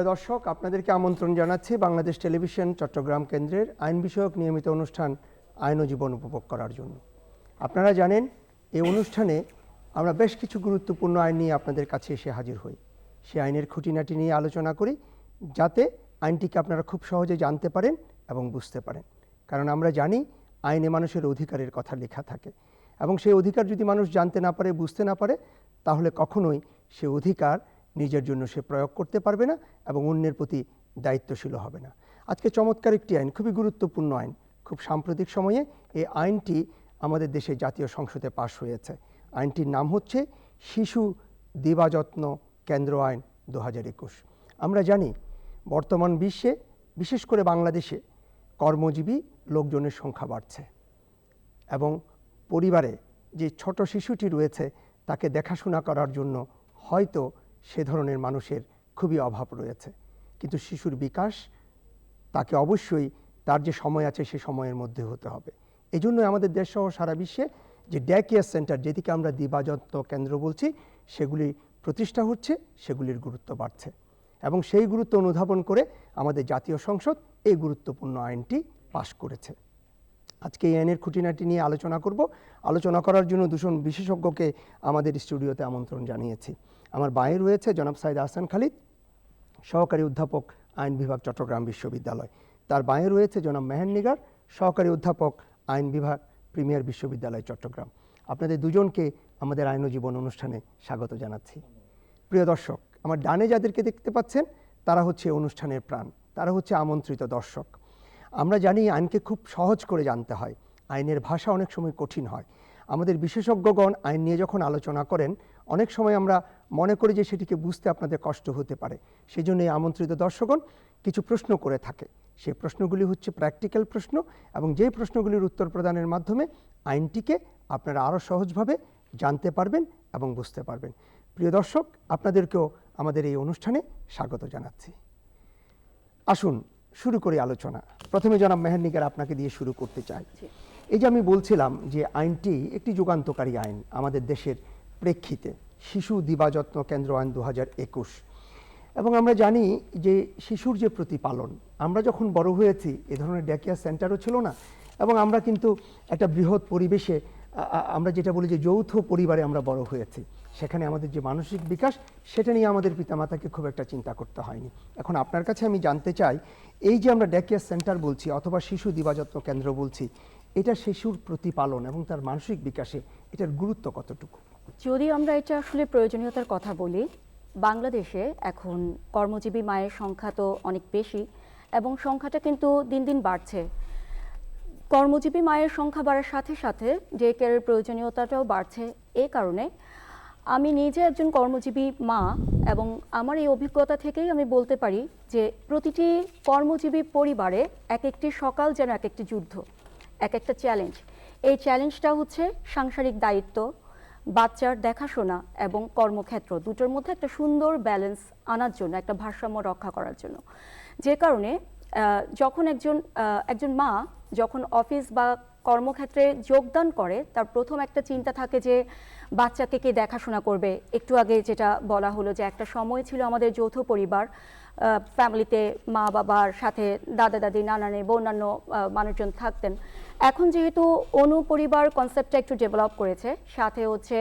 প্রিয় দর্শক, আপনাদেরকে আমন্ত্রণ জানাচ্ছি বাংলাদেশ টেলিভিশন চট্টগ্রাম কেন্দ্রের আইন বিষয়ক নিয়মিত অনুষ্ঠান আইন ও জীবন উপভোগ করার জন্য। আপনারা জানেন, এই অনুষ্ঠানে আমরা বেশ কিছু গুরুত্বপূর্ণ আইন নিয়ে আপনাদের কাছে এসে হাজির হই। সে আইনের খুঁটিনাটি নিয়ে আলোচনা করি, যাতে আইনটিকে আপনারা খুব সহজে জানতে পারেন এবং বুঝতে পারেন। কারণ আমরা জানি, আইনে মানুষের অধিকারের কথা লেখা থাকে। এবং সেই অধিকার যদি মানুষ জানতে না পারে, বুঝতে না পারে, তাহলে কখনোই সে অধিকার নিজের জন্য সে প্রয়োগ করতে পারবে না এবং অন্যের প্রতি দায়িত্বশীল হবে না। আজকে চমৎকার একটি আইন, খুবই গুরুত্বপূর্ণ আইন। খুব সাম্প্রতিক সময়ে এই আইনটি আমাদের দেশে জাতীয় সংসদে পাশ হয়েছে। আইনটির নাম হচ্ছে শিশু দিবাযত্ন কেন্দ্র আইন দু হাজার একুশ। আমরা জানি, বর্তমান বিশ্বে, বিশেষ করে বাংলাদেশে কর্মজীবী লোকজনের সংখ্যা বাড়ছে এবং পরিবারে যে ছোট শিশুটি রয়েছে তাকে দেখাশোনা করার জন্য হয়তো সে ধরনের মানুষের খুবই অভাব রয়েছে। কিন্তু শিশুর বিকাশ তাকে অবশ্যই তার যে সময় আছে সে সময়ের মধ্যে হতে হবে। এই জন্য আমাদের দেশসহ সারা বিশ্বে যে ডে সেন্টার যেদিকে আমরা দিবাযত্ন কেন্দ্র বলছি, সেগুলি প্রতিষ্ঠা হচ্ছে, সেগুলির গুরুত্ব বাড়ছে। এবং সেই গুরুত্ব অনুধাবন করে আমাদের জাতীয় সংসদ এই গুরুত্বপূর্ণ আইনটি পাশ করেছে। আজকে এই আইনের খুঁটিনাটি নিয়ে আলোচনা করব। আলোচনা করার জন্য দুজন বিশেষজ্ঞকে আমাদের স্টুডিওতে আমন্ত্রণ জানিয়েছি। আমার বাঁয়ে রয়েছে জনাব সাইদ আহসান খালিদ, সহকারী অধ্যাপক আইন বিভাগ চট্টগ্রাম বিশ্ববিদ্যালয়। তার বাঁয়ে রয়েছে জনাব মেহের নিগার, সহকারী অধ্যাপক আইন বিভাগ প্রিমিয়ার বিশ্ববিদ্যালয় চট্টগ্রাম। আপনাদের দুজনকে আমাদের আইন জীবন অনুষ্ঠানে স্বাগত জানাচ্ছি। প্রিয় দর্শক, আমার ডানে যাদেরকে দেখতে পাচ্ছেন, তারা হচ্ছে অনুষ্ঠানের প্রাণ, তারা হচ্ছে আমন্ত্রিত দর্শক। আমরা জানি আইনকে খুব সহজ করে জানতে হয়, আইনের ভাষা অনেক সময় কঠিন হয়। আমাদের বিশেষজ্ঞগণ আইন নিয়ে যখন আলোচনা করেন, অনেক সময় আমরা মনে করি যে সেটিকে বুঝতে আপনাদের কষ্ট হতে পারে। সেই জন্য এই আমন্ত্রিত দর্শকগণ কিছু প্রশ্ন করে থাকে। সেই প্রশ্নগুলি হচ্ছে প্র্যাকটিক্যাল প্রশ্ন এবং যেই প্রশ্নগুলির উত্তর প্রদানের মাধ্যমে আইনটিকে আপনারা আরও সহজভাবে জানতে পারবেন এবং বুঝতে পারবেন। প্রিয় দর্শক আপনাদেরকেও আমাদের এই অনুষ্ঠানে স্বাগত জানাচ্ছি। আসুন শুরু করি আলোচনা। প্রথমে জনাব মেহেরনিকার আপনাকে দিয়ে শুরু করতে চাই। এই যে আমি বলছিলাম যে আইনটি একটি যুগান্তকারী আইন আমাদের দেশের প্রেক্ষিতে। শিশু দিবাযত্ন কেন্দ্র আইন দু একুশ। এবং আমরা জানি যে শিশুর যে প্রতিপালন, আমরা যখন বড় হয়েছি, এ ধরনের ডেকেয়ার সেন্টারও ছিল না, এবং আমরা কিন্তু একটা বৃহৎ পরিবেশে আমরা যেটা বলি যে যৌথ পরিবারে আমরা বড় হয়েছি। সেখানে আমাদের যে মানসিক বিকাশ, সেটা নিয়ে আমাদের পিতামাতাকে খুব একটা চিন্তা করতে হয়নি। এখন আপনার কাছে আমি জানতে চাই, এই যে আমরা ডেকেয়ার সেন্টার বলছি, অথবা শিশু দিবাযত্ন কেন্দ্র বলছি, এটা শিশুর প্রতিপালন এবং তার মানসিক বিকাশে এটার গুরুত্ব কতটুকু? যদি আমরা এটা আসলে প্রয়োজনীয়তার কথা বলি, বাংলাদেশে এখন কর্মজীবী মায়ের সংখ্যা তো অনেক বেশি এবং সংখ্যাটা কিন্তু দিন দিন বাড়ছে। কর্মজীবী মায়ের সংখ্যা বাড়ার সাথে সাথে ডে কেয়ারের প্রয়োজনীয়তাটাও বাড়ছে এই কারণে আমি নিজে একজন কর্মজীবী মা এবং আমার এই অভিজ্ঞতা থেকেই আমি বলতে পারি যে প্রতিটি কর্মজীবী পরিবারে এক একটি সকাল যেন এক একটি যুদ্ধ এক একটা চ্যালেঞ্জ এই চ্যালেঞ্জটা হচ্ছে সাংসারিক দায়িত্ব বাচ্চার দেখাশোনা এবং কর্মক্ষেত্র দুটোর মধ্যে একটা সুন্দর ব্যালেন্স আনার জন্য, একটা ভারসাম্য রক্ষা করার জন্য। যে কারণে যখন একজন একজন মা যখন অফিস বা কর্মক্ষেত্রে যোগদান করে, তার প্রথম একটা চিন্তা থাকে যে, বাচ্চাকে কে দেখাশোনা করবে? একটু আগে যেটা বলা হলো যে, একটা সময় ছিল আমাদের যৌথ পরিবার ফ্যামিলিতে মা বাবার সাথে দাদা দাদি নানা নেব অন্যান্য মানুষজন থাকতেন। এখন যেহেতু অনুপরিবার কনসেপ্টটা একটু ডেভেলপ করেছে, সাথে হচ্ছে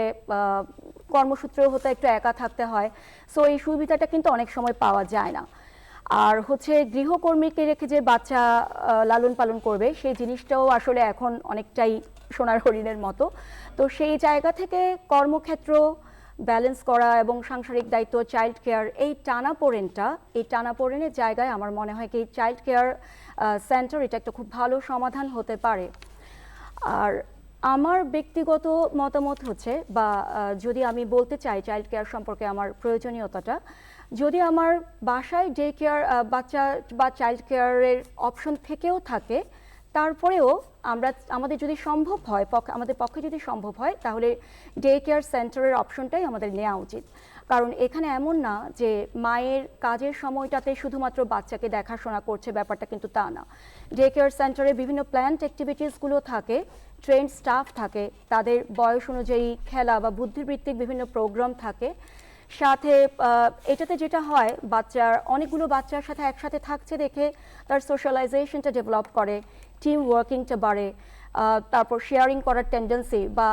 কর্মসূত্রেও হতে একটু একা থাকতে হয় সো এই সুবিধাটা কিন্তু অনেক সময় পাওয়া যায় না। আর হচ্ছে গৃহকর্মীকে রেখে যে বাচ্চা লালন পালন করবে, সেই জিনিসটাও আসলে এখন অনেকটাই সোনার হরিণের মতো। তো সেই জায়গা থেকে কর্মক্ষেত্র ব্যালেন্স করা এবং সাংসারিক দায়িত্ব চাইল্ড কেয়ার এই টানাপোড়েনটা এই টানাপোড়েনের জায়গায় আমার মনে হয় কি চাইল্ড কেয়ার সেন্টার এটা একটা খুব ভালো সমাধান হতে পারে। আর আমার ব্যক্তিগত মতামত হচ্ছে বা যদি আমি বলতে চাই চাইল্ড কেয়ার সম্পর্কে আমার প্রয়োজনীয়তাটা, যদি আমার বাসায় ডে কেয়ার বাচ্চা বা চাইল্ড কেয়ারের অপশন থেকেও থাকে তারপরেও আমরা, আমাদের যদি সম্ভব হয় আমাদের পক্ষে যদি সম্ভব হয়, তাহলে ডে কেয়ার সেন্টারের অপশনটাই আমাদের নেওয়া উচিত। কারণ এখানে এমন না যে মায়ের কাজের সময়টাতে শুধুমাত্র বাচ্চাকে দেখাশোনা করছে, ব্যাপারটা কিন্তু তা না। ডে কেয়ার সেন্টারে বিভিন্ন প্ল্যান্ট অ্যাক্টিভিটিসগুলো থাকে ট্রেন স্টাফ থাকে, তাদের বয়স অনুযায়ী খেলা বা বুদ্ধিবৃত্তিক বিভিন্ন প্রোগ্রাম থাকে। সাথে এটাতে যেটা হয়, বাচ্চার, অনেকগুলো বাচ্চার সাথে একসাথে থাকছে দেখে তার সোশ্যালাইজেশনটা ডেভেলপ করে টিম ওয়ার্কিংটা বাড়ে তারপর শেয়ারিং করার টেন্ডেন্সি বা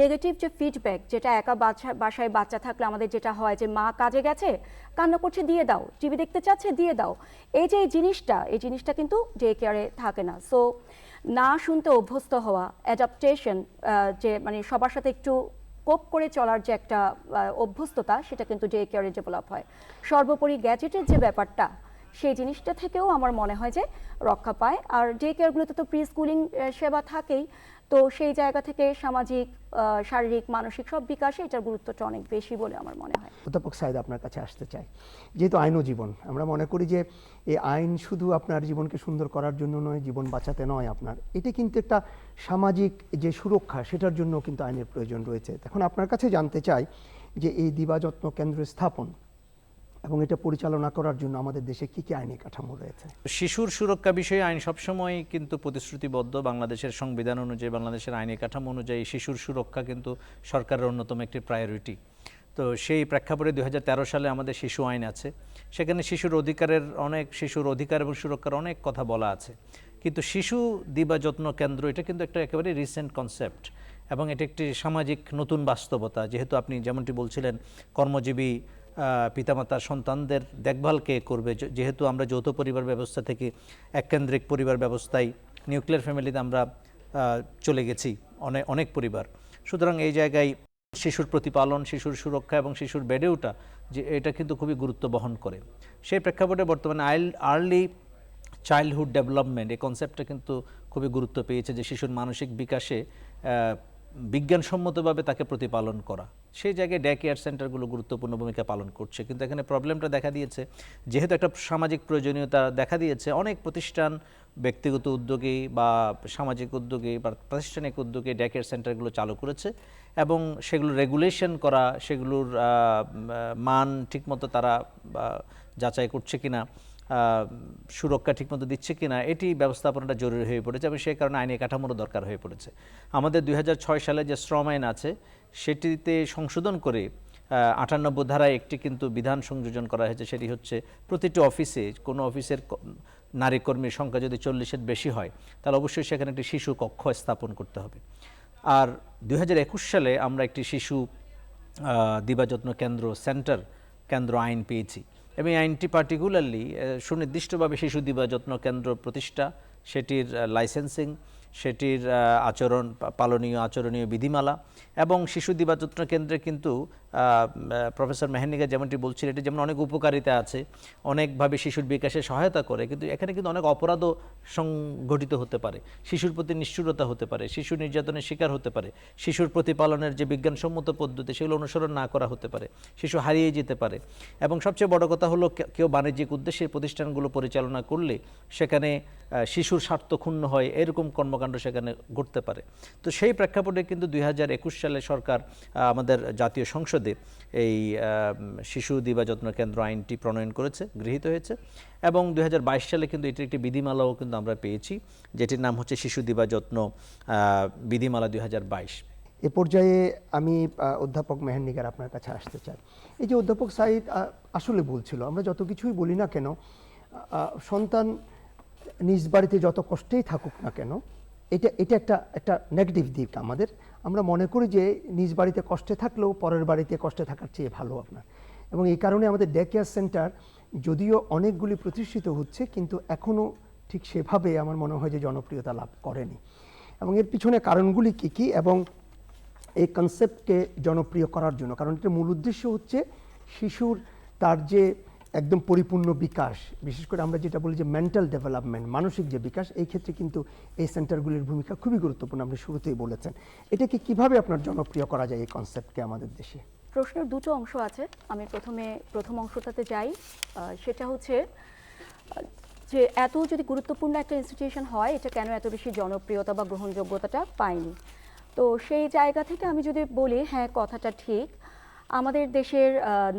নেগেটিভ যে ফিডব্যাক যেটা একা বাচ্চা বাসায় বাচ্চা থাকলে আমাদের যেটা হয় যে, মা কাজে গেছে, কান্না করছে, দিয়ে দাও, টিভি দেখতে চাচ্ছে, দিয়ে দাও। এই যে, এই জিনিসটা এই জিনিসটা কিন্তু ডে কেয়ারে থাকে না। সো না শুনতে অভ্যস্ত হওয়া অ্যাডাপ্টেশন যে মানে সবার সাথে একটু কোপ করে চলার যে একটা অভ্যস্ততা, সেটা কিন্তু ডে কেয়ারে ডেভেলপ হয়। সর্বোপরি গ্যাজেটের যে ব্যাপারটা, সেই জিনিসটা থেকেও আমার মনে হয় যে রক্ষা পায়। আর ডে কেয়ারগুলোতে তো প্রি স্কুলিং সেবা থাকেই। তো সেই জায়গা থেকে সামাজিক শারীরিক, মানসিক সব বিকাশে এটার গুরুত্বটা অনেক বেশি বলে আমার মনে হয়। অধ্যাপক সাইদ আপনার কাছে আসতে চাই। যেহেতু আইন ও জীবন, আমরা মনে করি যে এই আইন শুধু আপনার জীবনকে সুন্দর করার জন্য নয়, জীবন বাঁচাতে নয় আপনার। এটা কিন্তু একটা সামাজিক যে সুরক্ষা, সেটার জন্য কিন্তু আইনের প্রয়োজন রয়েছে। এখন আপনার কাছে জানতে চাই যে এই দিবাযত্ন কেন্দ্র স্থাপন এবং এটা পরিচালনা করার জন্য আমাদের দেশে কি কি আইনি কাঠামো রয়েছে? শিশুর সুরক্ষা বিষয়ে আইন সবসময় কিন্তু প্রতিশ্রুতিবদ্ধ। বাংলাদেশের সংবিধান অনুযায়ী, বাংলাদেশের আইনি কাঠামো অনুযায়ী শিশুর সুরক্ষা কিন্তু সরকারের অন্যতম একটি প্রায়োরিটি তো সেই প্রেক্ষাপটে দু হাজার তেরো সালে আমাদের শিশু আইন আছে। সেখানে শিশুর অধিকারের অনেক, শিশুর অধিকার এবং সুরক্ষার অনেক কথা বলা আছে। কিন্তু শিশু দিবা যত্ন কেন্দ্র, এটা কিন্তু একটা একেবারে রিসেন্ট কনসেপ্ট এবং এটা একটি সামাজিক নতুন বাস্তবতা। যেহেতু আপনি যেমনটি বলছিলেন, কর্মজীবী আহ, পিতামাতা সন্তানদের দেখভাল কে করবে যেহেতু আমরা যৌথ পরিবার ব্যবস্থা থেকে এককেন্দ্রিক পরিবার ব্যবস্থায় নিউক্লিয়ার ফ্যামিলিতে আমরা চলে গেছি অনেক অনেক পরিবার। সুতরাং এই জায়গায় শিশুর প্রতিপালন শিশুর সুরক্ষা এবং শিশুর বেড়ে ওঠা যে এটা কিন্তু খুবই গুরুত্ব বহন করে। সেই প্রেক্ষাপটে বর্তমানে আইল আর্লি চাইল্ডহুড ডেভেলপমেন্ট এই কনসেপ্টটা কিন্তু খুবই গুরুত্ব পেয়েছে যে শিশুর মানসিক বিকাশে বিজ্ঞানসম্মতভাবে তাকে প্রতিপালন করা। সেই জায়গায় ডে কেয়ার সেন্টারগুলো গুরুত্বপূর্ণ ভূমিকা পালন করছে। কিন্তু এখানে প্রবলেমটা দেখা দিয়েছে। যেহেতু একটা সামাজিক প্রয়োজনীয়তা দেখা দিয়েছে, অনেক প্রতিষ্ঠান ব্যক্তিগত উদ্যোগে বা সামাজিক উদ্যোগে বা প্রাতিষ্ঠানিক উদ্যোগে ডে কেয়ার সেন্টারগুলো চালু করেছে এবং সেগুলো রেগুলেশন করা, সেগুলোর মান ঠিকমতো তারা যাচাই করছে কিনা সুরক্ষা ঠিকমতো দিচ্ছে কিনা, এটি ব্যবস্থাপনাটা জরুরি হয়ে পড়েছে এবং সেই কারণে আইনি কাঠামোরও দরকার হয়ে পড়েছে। আমাদের দুই হাজার ছয় সালে যে শ্রম আইন আছে, সেটিতে সংশোধন করে আটানব্বই ধারায় একটি কিন্তু বিধান সংযোজন করা হয়েছে, সেটি হচ্ছে প্রতিটি অফিসে কোনো অফিসের ক- নারী কর্মীর সংখ্যা যদি চল্লিশের বেশি হয়, তাহলে অবশ্যই সেখানে একটি শিশু কক্ষ স্থাপন করতে হবে। আর দু হাজার একুশ সালে আমরা একটি শিশু দিবাযত্ন কেন্দ্র, সেন্টার কেন্দ্র আইন পেয়েছি। এবং আইনটি পার্টিকুলারলি সুনির্দিষ্টভাবে শিশু দিবা যত্ন কেন্দ্র প্রতিষ্ঠা সেটির লাইসেন্সিং সেটির আচরণ পালনীয় আচরণীয় বিধিমালা এবং শিশু দিবাযত্ন কেন্দ্রে কিন্তু প্রফেসর মেহেন্নিকা যেমনটি বলছিলেন, এটি যেমন অনেক উপকারিতা আছে, অনেকভাবে শিশুর বিকাশে সহায়তা করে, কিন্তু এখানে কিন্তু অনেক অপরাধও সংঘটিত হতে পারে। শিশুর প্রতি নিষ্ঠুরতা হতে পারে, শিশু নির্যাতনের শিকার হতে পারে, শিশুর প্রতিপালনের যে বিজ্ঞানসম্মত পদ্ধতি, সেগুলো অনুসরণ না করা হতে পারে, শিশু হারিয়ে যেতে পারে। এবং সবচেয়ে বড় কথা হলো কেউ বাণিজ্যিক উদ্দেশ্যে প্রতিষ্ঠানগুলো পরিচালনা করলে সেখানে শিশুর স্বার্থ ক্ষুণ্ণ হয়, এরকম কর্মকাণ্ড সেখানে ঘটতে পারে। তো সেই প্রেক্ষাপটে কিন্তু দুই সালে সরকার আমাদের জাতীয় সংসদে এই শিশু দিবা যত্ন কেন্দ্র আইনটি প্রণয়ন করেছে গৃহীত হয়েছে এবং দুই সালে কিন্তু এটির একটি বিধিমালাও কিন্তু আমরা পেয়েছি যেটির নাম হচ্ছে শিশু দিবাযত্ন আহ, বিধিমালা দুই হাজার বাইশ। এ পর্যায়ে আমি অধ্যাপক মেহেন্নিকার আপনার কাছে আসতে চাই। এই যে অধ্যাপক সাইদ আসলে বলছিল আমরা যত কিছুই বলি না কেন সন্তান নিজ বাড়িতে যত কষ্টেই থাকুক না কেন এটা এটা একটা একটা নেগেটিভ দিক আমাদের। আমরা মনে করি যে নিজ বাড়িতে কষ্টে থাকলেও পরের বাড়িতে কষ্টে থাকার চেয়ে ভালো আপনার। এবং এই কারণে আমাদের ডে কেয়ার সেন্টার যদিও অনেকগুলি প্রতিষ্ঠিত হচ্ছে, কিন্তু এখনও ঠিক সেভাবে আমার মনে হয় যে জনপ্রিয়তা লাভ করেনি। এবং এর পিছনে কারণগুলি কী কী? এবং এই কনসেপ্টকে জনপ্রিয় করার জন্য। কারণ এটার মূল উদ্দেশ্য হচ্ছে শিশুর তার যে একদম পরিপূর্ণ বিকাশ। বিশেষ করে আমরা যেটা বলি যে মেন্টাল ডেভেলপমেন্ট মানসিক যে বিকাশ, এই ক্ষেত্রে কিন্তু এই সেন্টারগুলির ভূমিকা খুবই গুরুত্বপূর্ণ আপনি শুরুতেই বলেছেন। এটাকে কীভাবে আপনার জনপ্রিয় করা যায় এই কনসেপ্টকে আমাদের দেশে? প্রশ্নের দুটো অংশ আছে। আমি প্রথমে, প্রথম অংশটাতে যাই। সেটা হচ্ছে, যে এত যদি গুরুত্বপূর্ণ একটা ইনস্টিটিউশন হয়, এটা কেন এত বেশি জনপ্রিয়তা বা গ্রহণযোগ্যতাটা পায়নি? তো সেই জায়গা থেকে আমি যদি বলি হ্যাঁ কথাটা ঠিক। আমাদের দেশের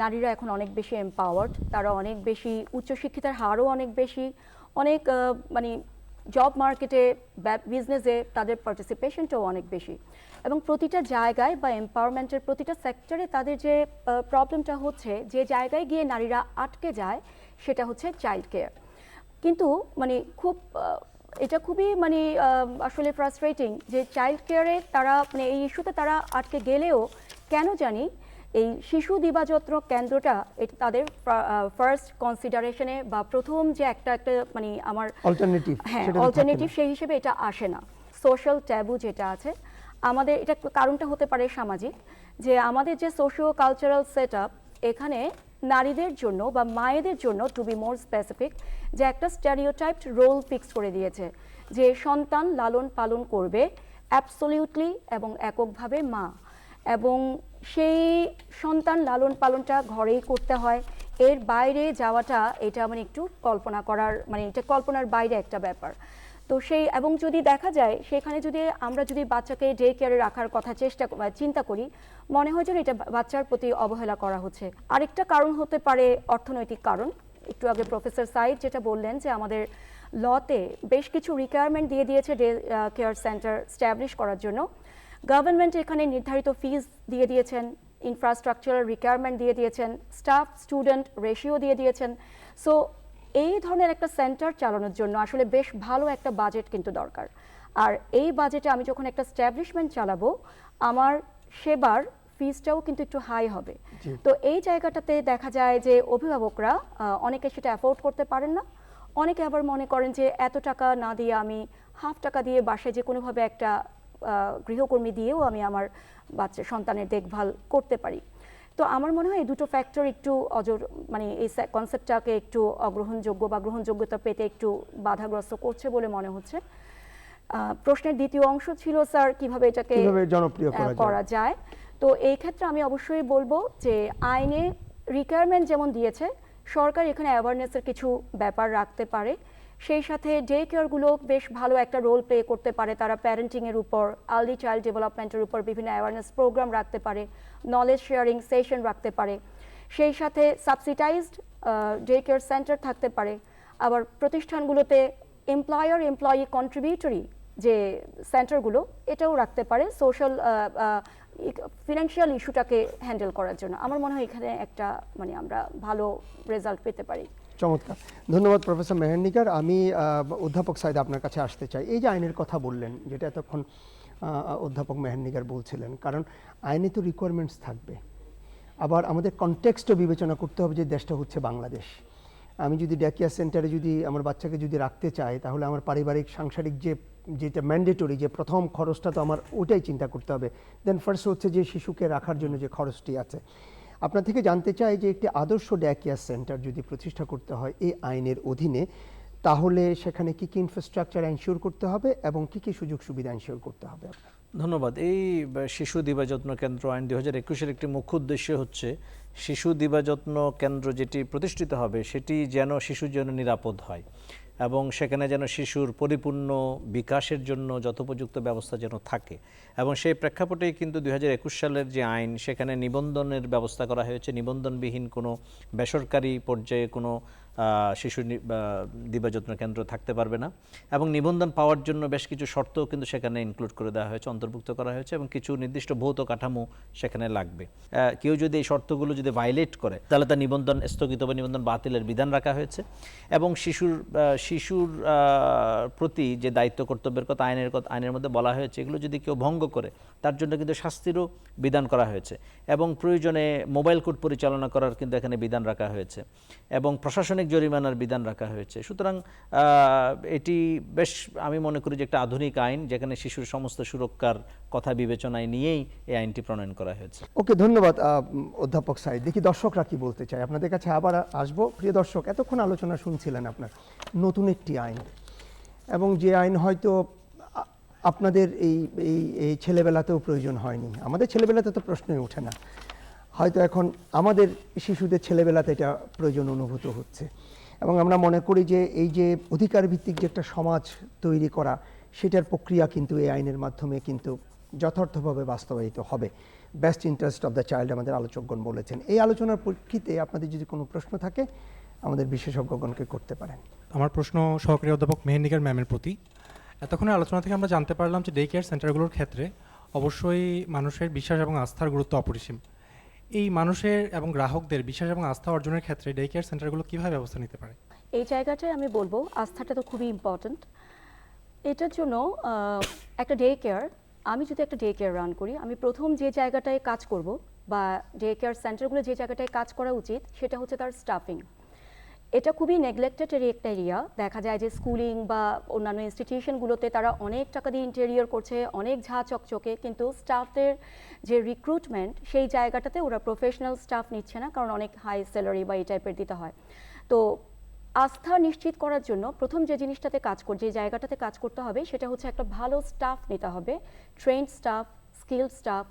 নারীরা এখন অনেক বেশি এম্পাওয়ার্ড তারা অনেক বেশি উচ্চশিক্ষিতার হারও অনেক বেশি, অনেক মানে জব মার্কেটে বিজনেসে তাদের পার্টিসিপেশনটাও অনেক বেশি। এবং প্রতিটা জায়গায় বা এম্পাওয়ারমেন্টের প্রতিটা সেক্টরে তাদের যে প্রবলেমটা হচ্ছে, যে জায়গায় গিয়ে নারীরা আটকে যায়, সেটা হচ্ছে চাইল্ড কেয়ার কিন্তু মানে খুব এটা খুবই মানে আসলে ফ্রাস্ট্রেটিং যে চাইল্ড কেয়ারে তারা মানে এই ইস্যুতে তারা আটকে গেলেও কেন জানি এই শিশু দিবাযত্ন কেন্দ্রটা এটা তাদের ফার্স্ট কনসিডারেশনে বা প্রথম যে একটা একটা মানে আমার অল্টারনেটিভ হ্যাঁ অল্টারনেটিভ সেই হিসেবে এটা আসে না। সোশ্যাল ট্যাবু যেটা আছে আমাদের এটা কারণটা হতে পারে সামাজিক যে আমাদের যে সোশিও কালচারাল সেট এখানে নারীদের জন্য বা মায়েদের জন্য টু বি মোর স্পেসিফিক যে একটা স্ট্যারিওটাইপড রোল ফিক্স করে দিয়েছে যে সন্তান লালন পালন করবে অ্যাবসলিউটলি এবং এককভাবে মা এবং সেই সন্তান লালন পালনটা ঘরেই করতে হয়। এর বাইরে যাওয়াটা এটা মানে একটু কল্পনা করার মানে এটা কল্পনার বাইরে একটা ব্যাপার। তো সেই, এবং যদি দেখা যায়, সেখানে যদি আমরা যদি বাচ্চাকে ডে কেয়ারে রাখার কথা চেষ্টা চিন্তা করি, মনে হয় যেন এটা বাচ্চার প্রতি অবহেলা করা হচ্ছে। আরেকটা কারণ হতে পারে অর্থনৈতিক কারণ। একটু আগে প্রফেসর সাইদ যেটা বললেন যে আমাদের লতে বেশ কিছু রিকোয়ারমেন্ট দিয়ে দিয়েছে ডে কেয়ার সেন্টার স্ট্যাবলিশ করার জন্য। গভর্নমেন্ট এখানে নির্ধারিত ফিজ দিয়ে দিয়েছেন ইনফ্রাস্ট্রাকচারাল রিকোয়ারমেন্ট দিয়ে দিয়েছেন স্টাফ স্টুডেন্ট রেশিও দিয়ে দিয়েছেন। সো এই ধরনের একটা সেন্টার চালানোর জন্য আসলে বেশ ভালো একটা বাজেট কিন্তু দরকার। আর এই বাজেটে আমি যখন একটা স্ট্যাবলিশমেন্ট চালাবো আমার সেবার ফিজটাও কিন্তু একটু হাই হবে। তো এই জায়গাটাতে দেখা যায় যে অভিভাবকরা অনেকে সেটা অ্যাফোর্ড করতে পারেন না। অনেকে আবার মনে করেন যে এত টাকা না দিয়ে আমি হাফ টাকা দিয়ে বাসায় যে কোনোভাবে একটা গৃহকর্মী দিয়েও আমি আমার বাচ্চা সন্তানের দেখভাল করতে পারি। তো আমার মনে হয় এই দুটো ফ্যাক্টর একটু অজর মানে এই কনসেপ্টটাকে একটু অগ্রহণযোগ্য বা গ্রহণযোগ্যতা পেতে একটু বাধাগ্রস্ত করছে বলে মনে হচ্ছে। প্রশ্নের দ্বিতীয় অংশ ছিল স্যার কীভাবে এটাকে জনপ্রিয় করা যায়? করা যায়? তো এই ক্ষেত্রে আমি অবশ্যই বলব যে আইনে রিকোয়ারমেন্ট যেমন দিয়েছে সরকার এখানে অ্যাওয়ারনেসের কিছু ব্যাপার রাখতে পারে। সেই সাথে ডে কেয়ারগুলো বেশ ভালো একটা রোল প্লে করতে পারে তারা প্যারেন্টিংয়ের উপর আর্লি চাইল্ড ডেভেলপমেন্টের উপর বিভিন্ন অ্যাওয়ারনেস প্রোগ্রাম রাখতে পারে নলেজ শেয়ারিং সেশন রাখতে পারে। সেই সাথে সাবসিডাইজড ডে কেয়ার সেন্টার থাকতে পারে। আবার প্রতিষ্ঠানগুলোতে এমপ্লয়ার এমপ্লয়ি কন্ট্রিবিউটরি যে সেন্টারগুলো এটাও রাখতে পারে সোশ্যাল ফিনান্সিয়াল ইস্যুটাকে হ্যান্ডেল করার জন্য। আমার মনে হয় এখানে একটা মানে আমরা ভালো রেজাল্ট পেতে পারি। চমৎকার। ধন্যবাদ প্রফেসর মেহেন্নিকার আমি অধ্যাপক সাইদ আপনার কাছে আসতে চাই। এই যে আইনের কথা বললেন, যেটা এতক্ষণ অধ্যাপক মেহেন্নিকার বলছিলেন, কারণ আইনে তো রিকোয়ারমেন্টস থাকবে। আবার আমাদের কনটেক্সটও বিবেচনা করতে হবে যে দেশটা হচ্ছে বাংলাদেশ। আমি যদি ড্যাকিয়া সেন্টারে যদি আমার বাচ্চাকে যদি রাখতে চাই, তাহলে আমার পারিবারিক, সাংসারিক যে, যেটা ম্যান্ডেটরি যে প্রথম খরচটা তো আমার ওটাই চিন্তা করতে হবে। দেন ফার্স্ট হচ্ছে যে শিশুকে রাখার জন্য যে খরচটি আছে। আপনার থেকে জানতে চাই যে একটি আদর্শ ড্যাকিয়ার সেন্টার যদি প্রতিষ্ঠা করতে হয় এই আইনের অধীনে, তাহলে সেখানে কি কি ইনফ্রাস্ট্রাকচার এনশিওর করতে হবে এবং কি কি সুযোগ সুবিধা এনশিওর করতে হবে? ধন্যবাদ। এই শিশু দিবাযত্ন কেন্দ্র আইন দুই হাজার একুশের একটি মুখ্য উদ্দেশ্য হচ্ছে, শিশু দিবা যত্ন কেন্দ্র যেটি প্রতিষ্ঠিত হবে, সেটি যেন শিশুর জন্য নিরাপদ হয়। এবং সেখানে যেন শিশুর পরিপূর্ণ বিকাশের জন্য যথোপযুক্ত ব্যবস্থা যেন থাকে। এবং সেই প্রেক্ষাপটেই কিন্তু দু হাজার একুশ সালের যে আইন, সেখানে নিবন্ধনের ব্যবস্থা করা হয়েছে। নিবন্ধনবিহীন কোনো বেসরকারি পর্যায়ে কোনো শিশু দিবাযত্ন কেন্দ্র থাকতে পারবে না। এবং নিবন্ধন পাওয়ার জন্য বেশ কিছু শর্তও কিন্তু সেখানে ইনক্লুড করে দেওয়া হয়েছে, অন্তর্ভুক্ত করা হয়েছে এবং কিছু নির্দিষ্ট ভৌত কাঠামো সেখানে লাগবে। কেউ যদি এই শর্তগুলো যদি ভাইলেট করে, তাহলে তার নিবন্ধন স্থগিত বা নিবন্ধন বাতিলের বিধান রাখা হয়েছে। এবং শিশুর শিশুর প্রতি যে দায়িত্ব, কর্তব্যের কথা, আইনের কথা, আইনের মধ্যে বলা হয়েছে, এগুলো যদি কেউ ভঙ্গ করে, তার জন্য কিন্তু শাস্তিরও বিধান করা হয়েছে। এবং প্রয়োজনে মোবাইল কোর্ট পরিচালনা করার কিন্তু এখানে বিধান রাখা হয়েছে। এবং প্রশাসনিক জরিমানার বিধান রাখা হয়েছে। সুতরাং এটি বেশ আমি মনে করি যে একটা আধুনিক আইন, যেখানে শিশুর সমস্ত সুরক্ষার কথা বিবেচনায় নিয়েই এই আইনটি প্রণয়ন করা হয়েছে। ওকে, ধন্যবাদ অধ্যাপক সাইদ দেখি দর্শকরা কি বলতে চায়। আপনাদের কাছে আবার আসব। প্রিয় দর্শক, এতক্ষণ আলোচনা শুনছিলেন আপনার নতুন একটি আইন এবং যে আইন হয়তো আপনাদের এই এই এই ছেলেবেলাতেও প্রয়োজন হয়নি। আমাদের ছেলেবেলাতে তো প্রশ্নই ওঠে না। হয়তো এখন আমাদের শিশুদের ছেলেবেলাতে এটা প্রয়োজন অনুভূত হচ্ছে। এবং আমরা মনে করি যে এই যে অধিকার ভিত্তিক যে একটা সমাজ তৈরি করা, সেটার প্রক্রিয়া কিন্তু এই আইনের মাধ্যমে কিন্তু যথার্থভাবে বাস্তবায়িত হবে। Best interest of the child আমাদের আলোচকগণ বলেছেন। এই আলোচনার প্রেক্ষিতে আপনাদের যদি কোনো প্রশ্ন থাকে, আমাদের বিশেষজ্ঞগণকে করতে পারেন। আমার প্রশ্ন সহকারী অধ্যাপক মেহেন্দিকার ম্যামের প্রতি। এতক্ষণের আলোচনা থেকে আমরা জানতে পারলাম যে ডে কেয়ার সেন্টারগুলোর ক্ষেত্রে অবশ্যই মানুষের বিশ্বাস এবং আস্থার গুরুত্ব অপরিসীম। এই মানুষের এবং গ্রাহকদের বিশ্বাস এবং আস্থা অর্জনের ক্ষেত্রে ডে কেয়ার সেন্টারগুলো কীভাবে ব্যবস্থা নিতে পারে? এই জায়গাটায় আমি বলব, আস্থাটা তো খুবই ইম্পর্ট্যান্ট এটার জন্য একটা ডে কেয়ার আমি যদি একটা ডে কেয়ার রান করি, আমি প্রথম যে জায়গাটায় কাজ করব বা ডে কেয়ার সেন্টারগুলো যে জায়গাটায় কাজ করা উচিত, সেটা হচ্ছে তার স্টাফিং এটা খুবই নেগলেক্টেড একটা এরিয়া দেখা যায় যে স্কুলিং বা অন্যান্য ইনস্টিটিউশনগুলোতে তারা অনেক টাকা দিয়ে ইন্টেরিয়র করছে, অনেক ঝাঁ চকচকে, কিন্তু স্টাফদের যে রিক্রুটমেন্ট সেই জায়গাটাতে ওরা প্রফেশনাল স্টাফ নিচ্ছে না, কারণ অনেক হাই স্যালারি বা এই টাইপের দিতে হয়। তো আস্থা নিশ্চিত করার জন্য প্রথম যে জিনিসটাতে কাজ কর, যে জায়গাটাতে কাজ করতে হবে, সেটা হচ্ছে একটা ভালো স্টাফ নিতে হবে। ট্রেন্ড স্টাফ স্কিল স্টাফ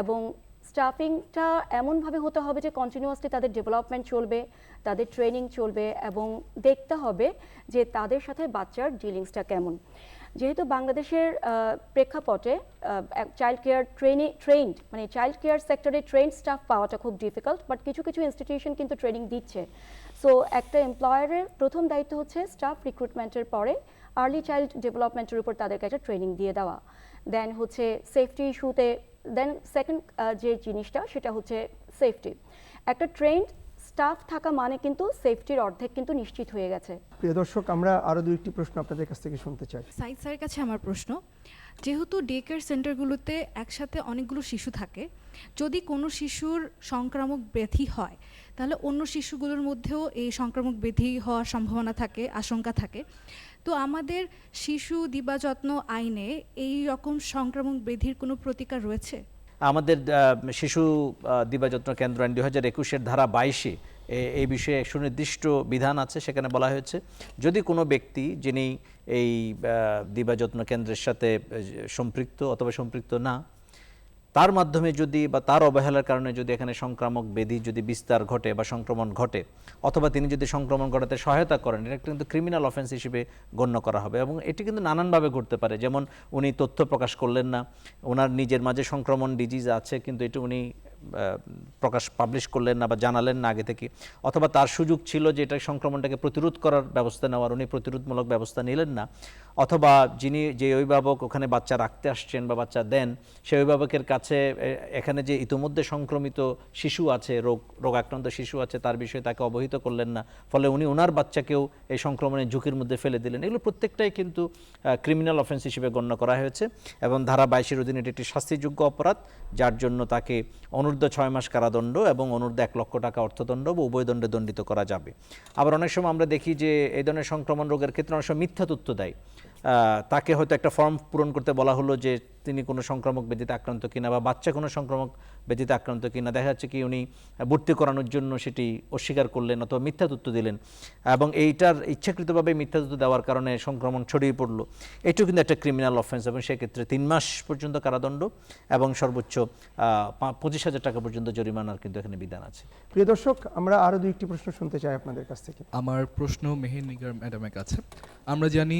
এবং স্টাফিংটা এমনভাবে হতে হবে যে কন্টিনিউয়াসলি তাদের ডেভেলপমেন্ট চলবে, তাদের ট্রেনিং চলবে এবং দেখতে হবে যে তাদের সাথে বাচ্চার ডিলিংসটা কেমন। যেহেতু বাংলাদেশের প্রেক্ষাপটে চাইল্ড কেয়ার ট্রেনে ট্রেন্ড মানে চাইল্ড কেয়ার সেক্টরে ট্রেন্ড স্টাফ পাওয়াটা খুব ডিফিকাল্ট বাট কিছু কিছু ইনস্টিটিউশন কিন্তু ট্রেনিং দিচ্ছে। সো একটা এমপ্লয়ারের প্রথম দায়িত্ব হচ্ছে স্টাফ রিক্রুটমেন্টের পরে আর্লি চাইল্ড ডেভেলপমেন্টের উপর তাদেরকে একটা ট্রেনিং দিয়ে দেওয়া। দেন হচ্ছে সেফটি ইস্যুতে দেন সেকেন্ড যে জিনিসটা সেটা হচ্ছে সেফটি একটা ট্রেন্ড স্টাফ থাকা মানে কিন্তু সেফটির অর্ধেক কিন্তু নিশ্চিত হয়ে গেছে। প্রিয় দর্শক আমরা আরও একটি প্রশ্ন আপনাদের কাছ থেকে শুনতে চাই। সাইদ স্যারের কাছে আমার প্রশ্ন যেহেতু ডে কেয়ার সেন্টারগুলোতে একসাথে অনেকগুলো শিশু থাকে যদি কোনো শিশুর সংক্রামক ব্যাধি হয় তাহলে অন্য শিশুগুলোর মধ্যেও এই সংক্রামক ব্যাধি হওয়ার সম্ভাবনা থাকে আশঙ্কা থাকে। তো আমাদের শিশু দিবাযত্ন আইনে এই রকম সংক্রামক ব্যাধির কোনো প্রতিকার রয়েছে? আমাদের শিশু দিবাযত্ন কেন্দ্র আইন দুই হাজার একুশের ধারা বাইশে এই বিষয়ে সুনির্দিষ্ট বিধান আছে, সেখানে বলা হয়েছে, যদি কোনো ব্যক্তি যিনি এই দিবাযত্ন কেন্দ্রের সাথে সম্পৃক্ত অথবা সম্পৃক্ত না তার মাধ্যমে যদি বা তার অবহেলার কারণে যদি এখানে সংক্রামক বেধি যদি বিস্তার ঘটে বা সংক্রমণ ঘটে, অথবা তিনি যদি সংক্রমণ ঘটাতে সহায়তা করেন, এটা কিন্তু ক্রিমিনাল অফেন্স হিসেবে গণ্য করা হবে এবং এটি কিন্তু নানানভাবে ঘটতে পারে। যেমন উনি তথ্য প্রকাশ করলেন না, ওনার নিজের মাঝে সংক্রমণ ডিজিজ আছে, কিন্তু এটি উনি প্রকাশ পাবলিশ করলেন না বা জানালেন না আগে থেকে, অথবা তার সুযোগ ছিল যে এটা সংক্রমণটাকে প্রতিরোধ করার ব্যবস্থা নেওয়ার, উনি প্রতিরোধমূলক ব্যবস্থা নিলেন না। অথবা যিনি, যে অভিভাবক ওখানে বাচ্চা রাখতে আসছেন বা বাচ্চা দেন, সেই অভিভাবকের কাছে এখানে যে ইতিমধ্যে সংক্রমিত শিশু আছে, রোগ, রোগাক্রান্ত শিশু আছে, তার বিষয়ে তাকে অবহিত করলেন না, ফলে উনি ওনার বাচ্চাকেও এই সংক্রমণের ঝুঁকির মধ্যে ফেলে দিলেন। এগুলো প্রত্যেকটাই কিন্তু ক্রিমিনাল অফেন্স হিসেবে গণ্য করা হয়েছে এবং ধারা বাইশের অধীনে এটি একটি শাস্তিযোগ্য অপরাধ, যার জন্য তাকে অনূর্ধ্ব ছয় মাস কারাদণ্ড এবং অনূর্ধ্ব এক লক্ষ টাকা অর্থদণ্ড বা উভয় দণ্ডে দণ্ডিত করা যাবে। আবার অনেক সময় আমরা দেখি যে এই ধরনের সংক্রমণ রোগের ক্ষেত্রে অনেক সময় মিথ্যা তথ্য দেয়। তাকে হয়তো একটা ফর্ম পূরণ করতে বলা হলো যে তিনি কোনো সংক্রামক ব্যাধিতে আক্রান্ত কিনা বা বাচ্চা কোনো সংক্রামক ব্যাধিতে আক্রান্ত কিনা। দেখা যাচ্ছে কি উনি ভর্তি করানোর জন্য সেটি অস্বীকার করলেন অথবা মিথ্যা তথ্য দিলেন এবং এইটার ইচ্ছাকৃতভাবে মিথ্যা তথ্য দেওয়ার কারণে সংক্রমণ ছড়িয়ে পড়ল। এটিও কিন্তু একটা ক্রিমিনাল অফেন্স এবং সেক্ষেত্রে তিন মাস পর্যন্ত কারাদণ্ড এবং সর্বোচ্চ পঁচিশ হাজার টাকা পর্যন্ত জরিমানার কিন্তু এখানে বিধান আছে। প্রিয় দর্শক আমরা আরও দুইটি প্রশ্ন শুনতে চাই আপনাদের কাছ থেকে। আমার প্রশ্ন মেহের নিগার ম্যাডামের কাছে। আমরা জানি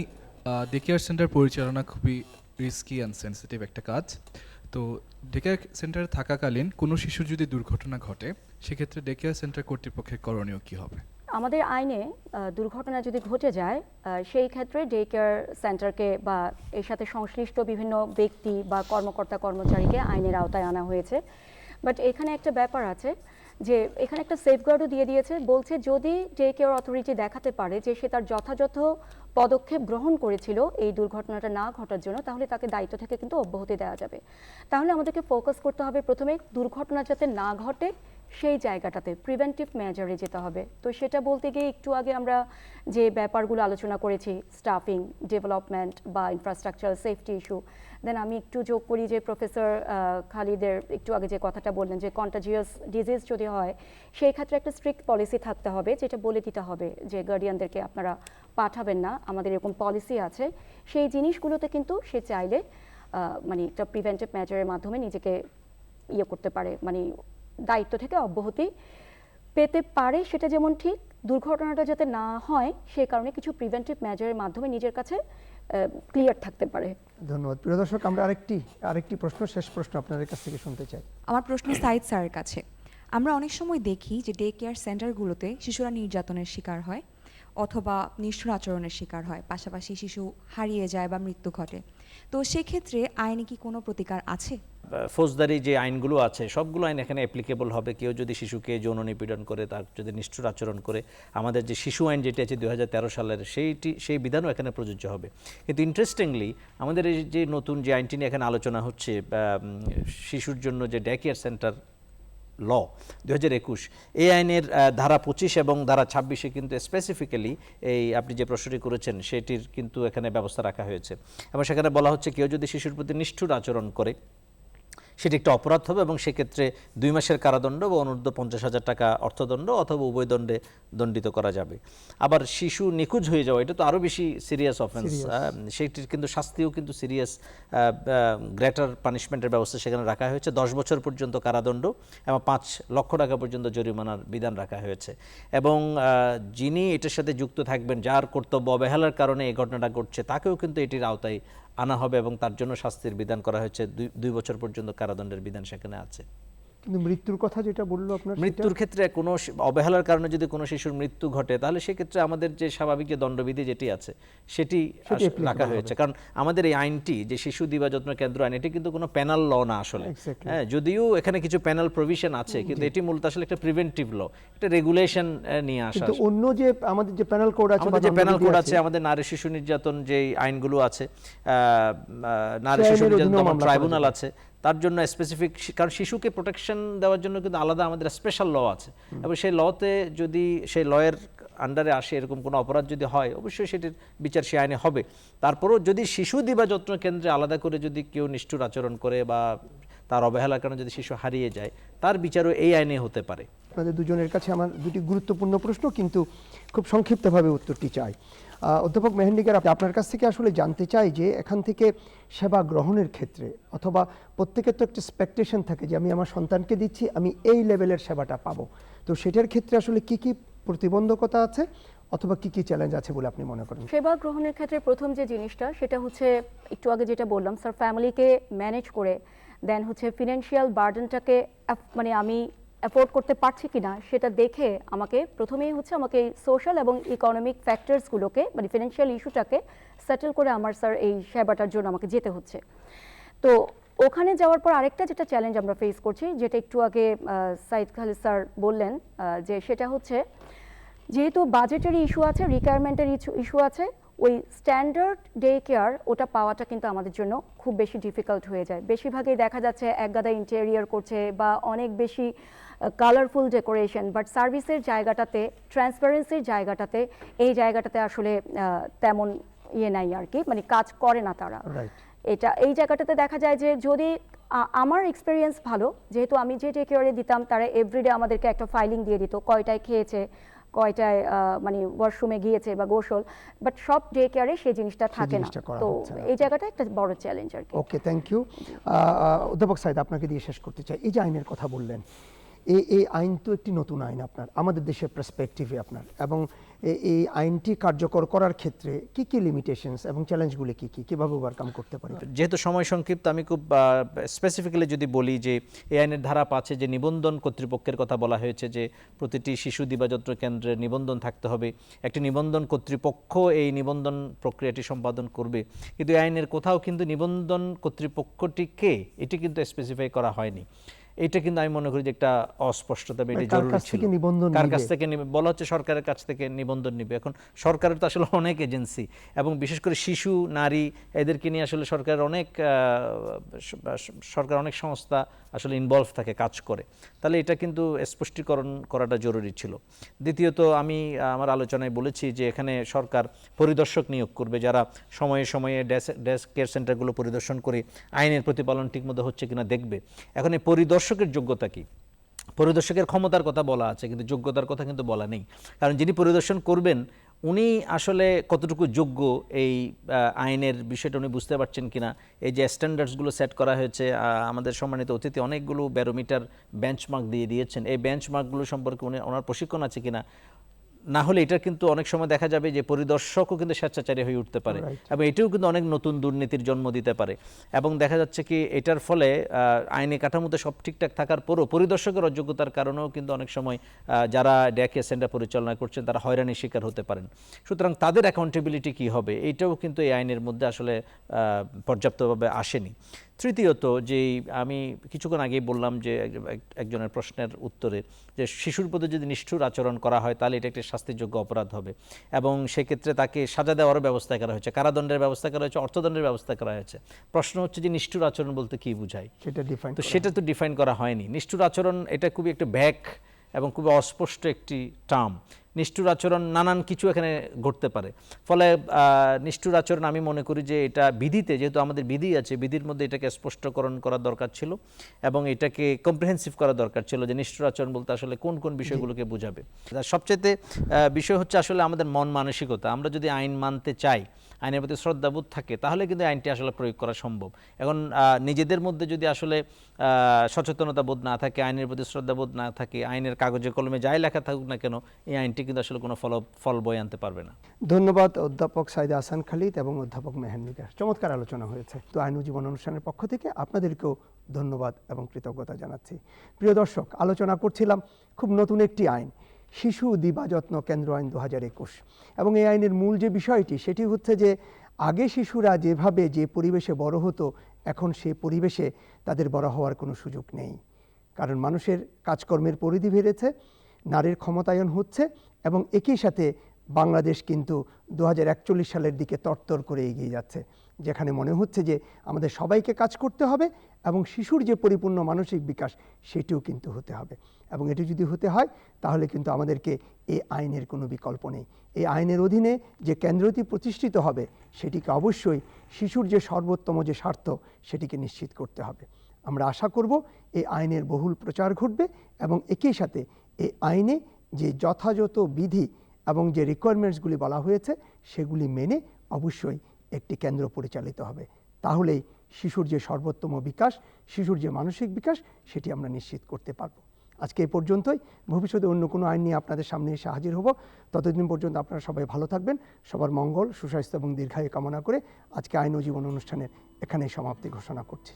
ডে কেয়ার সেন্টার পরিচালনা খুবই রিস্কি অ্যান্ড সেন্সিটিভ একটা কাজ। তো ডে কেয়ার সেন্টারে থাকাকালীন কোনো শিশু যদি দুর্ঘটনা ঘটে, সেক্ষেত্রে ডে কেয়ার সেন্টার কর্তৃপক্ষের করণীয় কী হবে? আমাদের আইনে দুর্ঘটনা যদি ঘটে যায় সেই ক্ষেত্রে ডে কেয়ার সেন্টারকে বা এর সাথে সংশ্লিষ্ট বিভিন্ন ব্যক্তি বা কর্মকর্তা, কর্মচারীকে আইনের আওতায় আনা হয়েছে। বাট এখানে একটা ব্যাপার আছে যে, এখানে একটা সেফগার্ডও দিয়ে দিয়েছে। বলছে যদি ডে কেয়ার অথরিটি দেখাতে পারে যে সে তার যথাযথ পদক্ষেপ গ্রহণ করেছিল এই দুর্ঘটনাটা না ঘটার জন্য, তাহলে তাকে দায়িত্ব থেকে কিন্তু অব্যাহতি দেওয়া যাবে। তাহলে আমাদেরকে ফোকাস করতে হবে প্রথমে দুর্ঘটনা যাতে না ঘটে সেই জায়গাটাতে প্রিভেন্টিভ মেজারে যেতে হবে। তো সেটা বলতে গিয়ে একটু আগে আমরা যে ব্যাপারগুলো আলোচনা করেছি স্টাফিং ডেভেলপমেন্ট বা ইনফ্রাস্ট্রাকচার সেফটি ইস্যু দেন আমি একটু যোগ করি যে প্রফেসর খালিদের একটু আগে যে কথাটা বললেন যে কন্টাজিয়াস ডিজিজ যদি হয়, সেই ক্ষেত্রে একটা স্ট্রিক্ট পলিসি থাকতে হবে, যেটা বলে দিতে হবে যে গার্ডিয়ানদেরকে আপনারা পাঠাবেন না, আমাদের এরকম পলিসি আছে। সেই জিনিসগুলোতে কিন্তু সে চাইলে মানে একটা প্রিভেন্টিভ মেজারের মাধ্যমে নিজেকে ইয়ে করতে পারে মানে দায়িত্ব থেকে অব্যাহতি পেতে পারে সেটা যেমন ঠিক দুর্ঘটনাটা যাতে না হয় সে কারণে কিছু প্রিভেন্টিভ মেজারের মাধ্যমে নিজের কাছে ক্লিয়ার থাকতে পারে। ধন্যবাদ। প্রিয় দর্শক আমরা আরেকটি আরেকটি প্রশ্ন শেষ প্রশ্ন আপনাদের কাছ থেকে শুনতে চাই। আমার প্রশ্ন সাইদ স্যারের কাছে। আমরা অনেক সময় দেখি যে ডে কেয়ার সেন্টারগুলোতে শিশুরা নির্যাতনের শিকার হয়। অথবা নিষ্ঠুর আচরণের শিকার হয়, পাশাপাশি শিশু হারিয়ে যায় বা মৃত্যু ঘটে। তো সেক্ষেত্রে আইনে কি কোনো প্রতিকার আছে? ফৌজদারি যে আইনগুলো আছে, সবগুলো আইন এখানে অ্যাপ্লিকেবল হবে। কেউ যদি শিশুকে যৌন নিপীড়ন করে, তার যদি নিষ্ঠুর আচরণ করে, আমাদের যে শিশু আইন যেটি আছে দুই হাজার তেরো সালের, সেইটি, সেই বিধানও এখানে প্রযোজ্য হবে। কিন্তু ইন্টারেস্টিংলি আমাদের এই যে নতুন যে আইনটি নিয়ে এখানে আলোচনা হচ্ছে শিশুর জন্য যে ডে কেয়ার সেন্টার ল দু হাজার একুশ এই আইনের ধারা পঁচিশ এবং ধারা ছাব্বিশে কিন্তু স্পেসিফিক্যালি এই আপনি যে প্রশ্নটি করেছেন, সেটির কিন্তু এখানে ব্যবস্থা রাখা হয়েছে। এবং সেখানে বলা হচ্ছে, কেউ যদি শিশুর প্রতি নিষ্ঠুর আচরণ করে সেটি একটা অপরাধ হবে এবং সেক্ষেত্রে দুই মাসের কারাদণ্ড বা অনূর্ধ্ব পঞ্চাশ হাজার টাকা অর্থদণ্ড অথবা উভয় দণ্ডে দণ্ডিত করা যাবে। আবার শিশু নিখোঁজ হয়ে যাওয়া এটা তো আরও বেশি সিরিয়াস অফেন্স সেটির কিন্তু শাস্তিও কিন্তু সিরিয়াস গ্রেটার পানিশমেন্টের ব্যবস্থা সেখানে রাখা হয়েছে। দশ বছর পর্যন্ত কারাদণ্ড এবং পাঁচ লক্ষ টাকা পর্যন্ত জরিমানার বিধান রাখা হয়েছে। এবং যিনি এটার সাথে যুক্ত থাকবেন যার কর্তব্য অবহেলার কারণে এই ঘটনাটা ঘটছে তাকেও কিন্তু এটির আওতায় আনা হবে এবং তার জন্য শাস্তির বিধান করা হয়েছে। দুই বছর পর্যন্ত কারাদণ্ডের বিধান সেখানে আছে। কিন্তু মৃত্যুর কথা যেটা বলল আপনার মৃত্যুর ক্ষেত্রে কোনো অবহেলার কারণে যদি কোনো শিশুর মৃত্যু ঘটে তাহলে সেক্ষেত্রে আমাদের যে স্বাভাবিক যে দণ্ডবিধি যেটি আছে সেটি রাখা হয়েছে। কারণ আমাদের এই আইনটি যে শিশু দিবা যত্ন কেন্দ্র আইন এটি কিন্তু কোনো প্যানাল ল না আসলে। হ্যাঁ যদিও এখানে কিছু প্যানাল প্রভিশন আছে কিন্তু এটি মূলত আসলে একটা প্রিভেন্টিভ ল একটা রেগুলেশন নিয়ে আসা কিন্তু অন্য যে আমাদের যে প্যানেল কোড আছে আমাদের যে প্যানেল কোড আছে আমাদের নারী শিশু নির্যাতন যে আইনগুলো আছে নারী শিশু নির্যাতন ট্রাইব্যুনাল আছে তার জন্য স্পেসিফিক কারণ শিশুকে প্রোটেকশন দেওয়ার জন্য কিন্তু আলাদা আমাদের স্পেশাল ল আছে। এবং সেই লতে যদি সেই লয়ের আন্ডারে আসে এরকম কোনো অপরাধ যদি হয়, অবশ্যই সেটির বিচার সে আইনে হবে। তারপরেও যদি শিশু দিবা যত্ন কেন্দ্রে আলাদা করে যদি কেউ নিষ্ঠুর আচরণ করে বা তার অবহেলার কারণে যদি শিশু হারিয়ে যায়, তার বিচারও এই আইনে হতে পারে। আপনাদের দুজনের কাছে আমার দুটি গুরুত্বপূর্ণ প্রশ্ন, কিন্তু খুব সংক্ষিপ্তভাবে উত্তরটি চাই। অধ্যাপক মেহেন্দিকার আপনি- আপনার কাছ থেকে আসলে জানতে চাই যে এখান থেকে সেবা গ্রহণের ক্ষেত্রে অথবা প্রত্যেকের তো একটা এক্সপেকটেশন থাকে যে আমি আমার সন্তানকে দিচ্ছি, আমি এই লেভেলের সেবাটা পাবো। তো সেটার ক্ষেত্রে আসলে কি কি প্রতিবন্ধকতা আছে অথবা কি কি চ্যালেঞ্জ আছে বলে আপনি মনে করেন? সেবা গ্রহণের ক্ষেত্রে প্রথম যে জিনিসটা, সেটা হচ্ছে একটু আগে যেটা বললাম স্যার ফ্যামিলিকে ম্যানেজ করে দেন হচ্ছে ফিনান্সিয়াল বার্ডেনটাকে মানে আমি অ্যাফোর্ড করতে পারছি কিনা সেটা দেখে আমাকে প্রথমেই হচ্ছে আমাকে সোশ্যাল এবং ইকোনমিক ফ্যাক্টরসগুলোকে মানে ফিনান্সিয়াল ইস্যুটাকে সেটেল করে আমার স্যার এই সেবাটার জন্য আমাকে যেতে হচ্ছে। তো ওখানে যাওয়ার পর আরেকটা যেটা চ্যালেঞ্জ আমরা ফেস করছি, যেটা একটু আগে সাইদ খালিদ স্যার বললেন যে সেটা হচ্ছে যেহেতু বাজেটের ইস্যু আছে রিকোয়ারমেন্টের ইস্যু আছে, ওই স্ট্যান্ডার্ড ডে কেয়ার ওটা পাওয়াটা কিন্তু আমাদের জন্য খুব বেশি ডিফিকাল্ট হয়ে যায়। বেশিরভাগই দেখা যাচ্ছে একগাদা ইন্টেরিয়ার করছে বা অনেক বেশি কালারফুল ডেকোরেশন বাট সার্ভিসের জায়গাটাতে ট্রান্সপারেন্সির জায়গাটাতে এই জায়গাটাতে আসলে তেমন ইয়ে নাই আর কি মানে কাজ করে না তারা। এটা এই জায়গাটাতে দেখা যায় যে যদি আমার এক্সপিরিয়েন্স ভালো যেহেতু আমি যে টেক কেয়ারে দিতাম তারা এভরিডে আমাদেরকে একটা ফাইলিং দিয়ে দিত কয়টায় খেয়েছে কয়টায় মানে ওয়াশরুমে গিয়েছে বা গোসল বাট সব ডে কেয়ারে সেই জিনিসটা থাকে না। তো এই জায়গাটা একটা বড় চ্যালেঞ্জ আর কি। ওকে থ্যাংক ইউ অধ্যাপক সাইদ আপনাকে দিয়ে শেষ করতে চাই। এই যে আইনের কথা বললেন এই এই আইন তো একটি নতুন আইন আপনার, আমাদের দেশের পার্সপেক্টিভে আপনার, এবং এই আইনটি কার্যকর করার ক্ষেত্রে কি কি লিমিটেশনস এবং চ্যালেঞ্জগুলি কি কি, কীভাবে ওভারকাম করতে পারি? যেহেতু সময় সংক্ষিপ্ত, আমি খুব স্পেসিফিক্যালি যদি বলি যে এই আইনের ধারা পাচ্ছে যে নিবন্ধন কর্তৃপক্ষের কথা বলা হয়েছে যে, প্রতিটি শিশু দিবাযত্ন কেন্দ্রের নিবন্ধন থাকতে হবে, একটি নিবন্ধন কর্তৃপক্ষ এই নিবন্ধন প্রক্রিয়াটি সম্পাদন করবে, কিন্তু আইনের কোথাও কিন্তু নিবন্ধন কর্তৃপক্ষটি কে, এটি কিন্তু স্পেসিফাই করা হয়নি। এটা কিন্তু আমি মনে করি যে একটা অস্পষ্টতা বা এটি মানে জরুরি ছিল। কার কাছ থেকে নিবে? বলা হচ্ছে সরকারের কাছ থেকে নিবন্ধন নিবে। এখন সরকারের তো আসলে অনেক এজেন্সি এবং বিশেষ করে শিশু নারী এদেরকে নিয়ে আসলে সরকারের অনেক সরকার অনেক সংস্থা আসলে ইনভলভ থাকে কাজ করে। তাহলে এটা কিন্তু স্পষ্টীকরণ করাটা জরুরি ছিল। দ্বিতীয়ত আমি আমার আলোচনায় বলেছি যে এখানে সরকার পরিদর্শক নিয়োগ করবে যারা সময়ে সময়ে ডেস্ক ডেস্ক কেয়ার সেন্টারগুলো পরিদর্শন করে আইনের প্রতিপালন ঠিকমতো হচ্ছে কিনা দেখবে। এখন এই পরিদর্শকের যোগ্যতা কি? পরিদর্শকের ক্ষমতার কথা বলা আছে, কিন্তু যোগ্যতার কথা কিন্তু বলা নেই। কারণ যিনি পরিদর্শন করবেন, উনি আসলে কতটুকু যোগ্য এই আইনের বিষয়টা উনি বুঝতে পারছেন কিনা? এই যে স্ট্যান্ডার্ডসগুলো সেট করা হয়েছে আমাদের সম্মানিত অতিথি অনেকগুলো ব্যারোমিটার বেঞ্চমার্ক দিয়ে দিয়েছেন। এই বেঞ্চমার্কগুলো সম্পর্কে উনি, ওনার প্রশিক্ষণ আছে কিনা? না হলে এটা কিন্তু অনেক সময় দেখা যাবে যে পরিদর্শকও কিন্তু স্বেচ্ছাচারী হয়ে উঠতে পারে। এবং এটাও কিন্তু অনেক নতুন দুর্নীতির জন্ম দিতে পারে। এবং দেখা যাচ্ছে কি এটার ফলে আইনি কাঠামোতে সব ঠিকঠাক থাকার পরও পরিদর্শকের অযোগ্যতার কারণেও কিন্তু অনেক সময় যারা ডেকে সেন্টার পরিচালনা করছেন তারা হয়রানির শিকার হতে পারেন। সুতরাং তাদের অ্যাকাউন্টেবিলিটি কি হবে? এইটাও কিন্তু এই আইনের মধ্যে আসলে পর্যাপ্তভাবে আসেনি। তৃতীয়ত যে আমি কিছুক্ষণ আগেই বললাম যে এক- এক- একজনের প্রশ্নের উত্তরে যে শিশুর প্রতি যদি নিষ্ঠুর আচরণ করা হয় তাহলে এটা একটি শাস্তিযোগ্য অপরাধ হবে। এবং সেক্ষেত্রে তাকে সাজা দেওয়ারও ব্যবস্থা করা হয়েছে কারাদণ্ডের ব্যবস্থা করা হয়েছে অর্থদণ্ডের ব্যবস্থা করা হয়েছে। প্রশ্ন হচ্ছে যে নিষ্ঠুর আচরণ বলতে কী বোঝায়? সেটা ডিফাইন তো সেটা তো ডিফাইন করা হয়নি। নিষ্ঠুর আচরণ এটা খুবই একটা ব্যাক এবং খুবই অস্পষ্ট একটি টার্ম নিষ্ঠুর আচরণ নানান কিছু এখানে ঘটতে পারে। ফলে নিষ্ঠুর আচরণ আমি মনে করি যে এটা বিধিতে যেহেতু আমাদের বিধি আছে বিধির মধ্যে এটাকে স্পষ্টকরণ করা দরকার ছিল এবং এটাকে কম্প্রিহেন্সিভ করা দরকার ছিল যে নিষ্ঠুর আচরণ বলতে আসলে কোন কোন বিষয়গুলোকে বোঝাবে। সবচেয়ে বিষয় হচ্ছে আসলে আমাদের মন মানসিকতা। আমরা যদি আইন মানতে চাই আইনের প্রতি শ্রদ্ধাবোধ থাকে, তাহলে কিন্তু আইনটি আসলে প্রয়োগ করা সম্ভব। এখন নিজেদের মধ্যে যদি আসলে সচেতনতা বোধ না থাকে, আইনের প্রতি শ্রদ্ধাবোধ না থাকে, আইনের কাগজে কলমে যাই লেখা থাকুক না কেন, এই আইনটি কিন্তু আসলে কোনো ফল ফল বয়ে আনতে পারবে না। ধন্যবাদ অধ্যাপক সাইদা আসান খালিদ এবং অধ্যাপক মেহেন্দিকা চমৎকার আলোচনা হয়েছে। তো আইন জীবন অনুষ্ঠানের পক্ষ থেকে আপনাদেরকেও ধন্যবাদ এবং কৃতজ্ঞতা জানাচ্ছি। প্রিয় দর্শক, আলোচনা করছিলাম খুব নতুন একটি আইন শিশু দিবা যত্ন কেন্দ্র আইন দু হাজার একুশ। এবং এই আইনের মূল যে বিষয়টি, সেটি হচ্ছে যে আগে শিশুরা যেভাবে যে পরিবেশে বড় হতো, এখন সে পরিবেশে তাদের বড় হওয়ার কোনো সুযোগ নেই। কারণ মানুষের কাজকর্মের পরিধি বেড়েছে, নারীর ক্ষমতায়ন হচ্ছে, এবং একই সাথে বাংলাদেশ কিন্তু দু হাজার একচল্লিশ সালের দিকে তরতর করে এগিয়ে যাচ্ছে। যেখানে মনে হচ্ছে যে আমাদের সবাইকে কাজ করতে হবে এবং শিশুর যে পরিপূর্ণ মানসিক বিকাশ, সেটিও কিন্তু হতে হবে। এবং এটি যদি হতে হয়, তাহলে কিন্তু আমাদেরকে এই আইনের কোনো বিকল্প নেই। এই আইনের অধীনে যে কেন্দ্রটি প্রতিষ্ঠিত হবে, সেটিকে অবশ্যই শিশুর যে সর্বোত্তম যে স্বার্থ, সেটিকে নিশ্চিত করতে হবে। আমরা আশা করব এই আইনের বহুল প্রচার ঘটবে এবং একই সাথে এই আইনে যে যথাযথ বিধি এবং যে রিকোয়ারমেন্টসগুলি বলা হয়েছে, সেগুলি মেনে অবশ্যই একটি কেন্দ্র পরিচালিত হবে। তাহলেই শিশুর যে সর্বোত্তম বিকাশ, শিশুর যে মানসিক বিকাশ, সেটি আমরা নিশ্চিত করতে পারব। আজকে এ পর্যন্তই। ভবিষ্যতে অন্য কোনো আইন নিয়ে আপনাদের সামনে এসে হাজির হব। ততদিন পর্যন্ত আপনারা সবাই ভালো থাকবেন। সবার মঙ্গল, সুস্বাস্থ্য এবং দীর্ঘায়ু কামনা করে আজকে আইন ও জীবন অনুষ্ঠানের এখানেই সমাপ্তি ঘোষণা করছি।